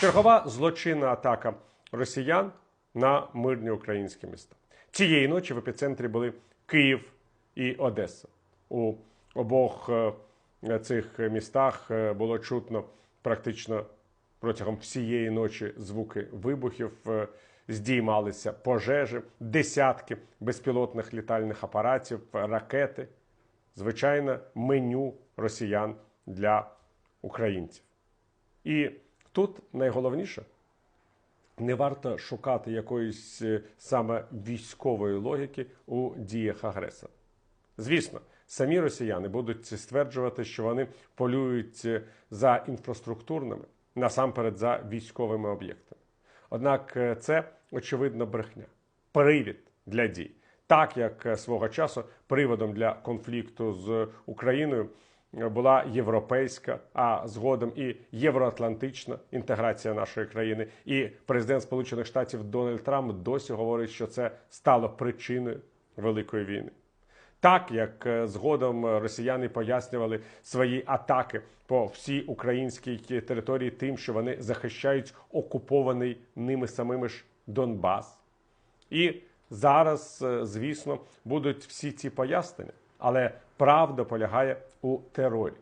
Чергова злочинна атака росіян на мирні українські міста. Цієї ночі в епіцентрі були Київ і Одеса. У обох е, цих містах е, було чутно практично протягом всієї ночі звуки вибухів. е, Здіймалися пожежі, десятки безпілотних літальних апаратів, ракети. Звичайне меню росіян для українців. І тут найголовніше не варто шукати якоїсь е, саме військової логіки у діях агресора. Звісно, самі росіяни будуть стверджувати, що вони полюють е, за інфраструктурними, насамперед за військовими об'єктами. Однак е, це очевидно брехня, привід для дій. Так як свого часу приводом для конфлікту з Україною була європейська, а згодом і євроатлантична інтеграція нашої країни. І президент Сполучених Штатів Дональд Трамп досі говорить, що це стало причиною великої війни. Так як е, згодом росіяни пояснювали свої атаки по всій українській території тим, що вони захищають окупований ними самими ж Донбас. І зараз, е, звісно, будуть всі ці пояснення, але правда полягає у терорі.